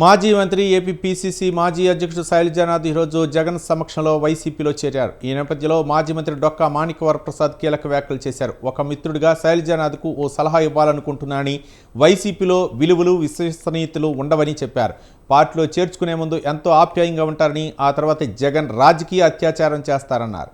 మాజీ మంత్రి AP PCC మాజీ అధ్యక్షుడు శైలజానాథ్ ఈరోజు జగన్ సమక్షంలో వైసీపీలో చేరారు. ఈ నేపథ్యంలో మాజీ మంత్రి డొక్కా మాణిక్యవర ప్రసాద్ కీలక వ్యాఖ్యలు చేశారు. ఒక మిత్రుడిగా శైలజానాథ్కు ఓ సలహా ఇవ్వాలనుకుంటున్నానని వైసీపీలో విలువలు విశ్వసనీయతలు ఉండవని చెప్పారు. పార్టీలో చేర్చుకునే ముందు ఎంతో ఆప్యాయంగా ఉంటారని ఆ తర్వాత జగన్ రాజకీయ అత్యాచారం చేస్తారన్నారు.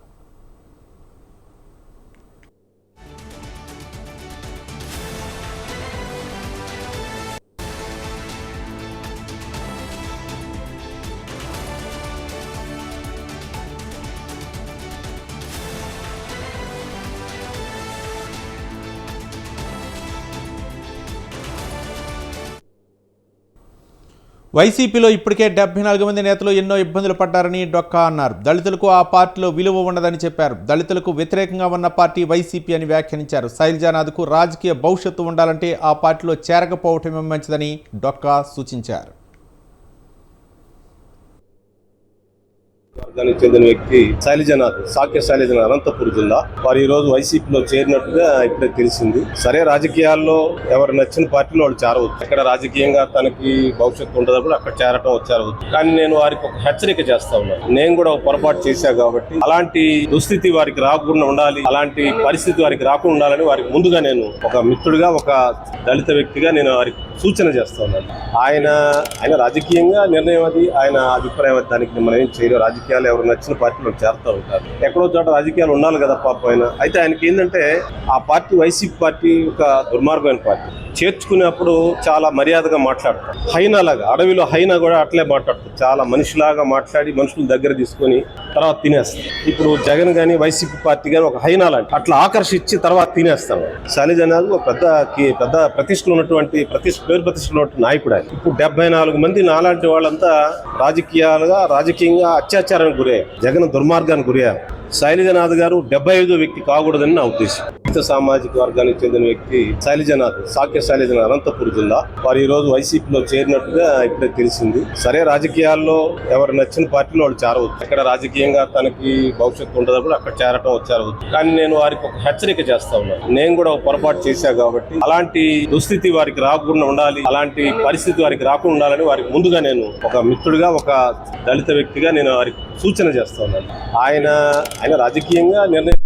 వైసీపీలో ఇప్పటికే డెబ్బై నాలుగు మంది నేతలు ఎన్నో ఇబ్బందులు పడ్డారని డొక్కా అన్నారు. దళితులకు ఆ పార్టీలో విలువ ఉండదని చెప్పారు. దళితులకు వ్యతిరేకంగా ఉన్న పార్టీ వైసీపీ అని వ్యాఖ్యానించారు. శైలజానాథ్కు రాజకీయ భవిష్యత్తు ఉండాలంటే ఆ పార్టీలో చేరకపోవటమే మంచిదని డొక్కా సూచించారు. వర్గానికి చెందిన వ్యక్తి శైలజనాథ్ సాక్య శైలజనాథ్ అనంతపురం జిల్లా. వారు ఈ రోజు వైసీపీలో చేరినట్టుగా ఇప్పుడే తెలిసింది. సరే రాజకీయాల్లో ఎవరు నచ్చిన పార్టీలో వాళ్ళు చేరవచ్చు. ఎక్కడ రాజకీయంగా తనకి భవిష్యత్తు ఉండదప్పుడు అక్కడ చేరటం వచ్చారవచ్చు కానీ నేను వారికి ఒక హెచ్చరిక చేస్తా ఉన్నాను. నేను కూడా ఒక పొరపాటు చేశా కాబట్టి అలాంటి దుస్థితి వారికి రాకుండా ఉండాలి అలాంటి పరిస్థితి వారికి రాకుండా ఉండాలని వారికి ముందుగా నేను ఒక మిత్రుడిగా ఒక దళిత వ్యక్తిగా నేను వారికి సూచన చేస్తా ఉన్నాను ఆయన ఆయన రాజకీయంగా నిర్ణయం అది ఆయన అభిప్రాయం అది దానికి మనం ఏం చేయలేం రాజకీయాలు ఎవరు నచ్చిన పార్టీలో చేరుతూ ఉంటారు. ఎక్కడో చోట రాజకీయాలు ఉండాలి కదా పాప ఆయన. అయితే ఆయనకి ఏంటంటే ఆ పార్టీ వైసీపీ పార్టీ ఒక దుర్మార్గమైన పార్టీ. చేర్చుకునేప్పుడు చాలా మర్యాదగా మాట్లాడతారు. హైనా లాగా అడవిలో హైనా కూడా అట్లే మాట్లాడతారు చాలా మనిషిలాగా మాట్లాడి మనుషుల దగ్గర తీసుకొని తర్వాత తినేస్తారు. ఇప్పుడు జగన్ గాని వైసీపీ పార్టీ గాని ఒక హైనా లాంటి అట్లా ఆకర్షించి తర్వాత తినేస్తాను శైలజ అనేది ఒక పెద్ద పెద్ద ప్రతిష్టలు ఉన్నటువంటి ప్రతిష్ట పేరు ప్రతిష్టలు ఉన్నటువంటి నాయకుడు ఆయన. ఇప్పుడు డెబ్బై నాలుగు మంది నాలాంటి వాళ్ళంతా రాజకీయాలుగా రాజకీయంగా అత్యాచారానికి గురయ్యారు. జగన్ దుర్మార్గానికి గురయ్యారు. శైలజనాథ్ గారు డెబ్బై ఐదో వ్యక్తి కాకూడదని నా ఉద్దేశం. సామాజిక వర్గానికి చెందిన వ్యక్తి శైలజనాథ్ సాక్య శైలజనాథ్ అనంతపురం జిల్లా. వారు ఈ రోజు వైసీపీలో చేరినట్టుగా ఇప్పుడే తెలిసింది. సరే రాజకీయాల్లో ఎవరు నచ్చిన పార్టీలో వాళ్ళు చేరవచ్చు ఎక్కడ రాజకీయంగా తనకి భవిష్యత్తు ఉండదప్పుడు అక్కడ చేరటం వచ్చారవచ్చు కానీ నేను వారికి ఒక హెచ్చరిక చేస్తా ఉన్నాను. నేను కూడా ఒక పొరపాటు చేశా కాబట్టి అలాంటి దుస్థితి వారికి రాకుండా ఉండాలి. అలాంటి పరిస్థితి వారికి రాకుండా ఉండాలని వారికి ముందుగా నేను ఒక మిత్రుడిగా ఒక దళిత వ్యక్తిగా నేను వారికి సూచన చేస్తా ఉన్నాను ఆయన ఆయన రాజకీయంగా నిర్ణయం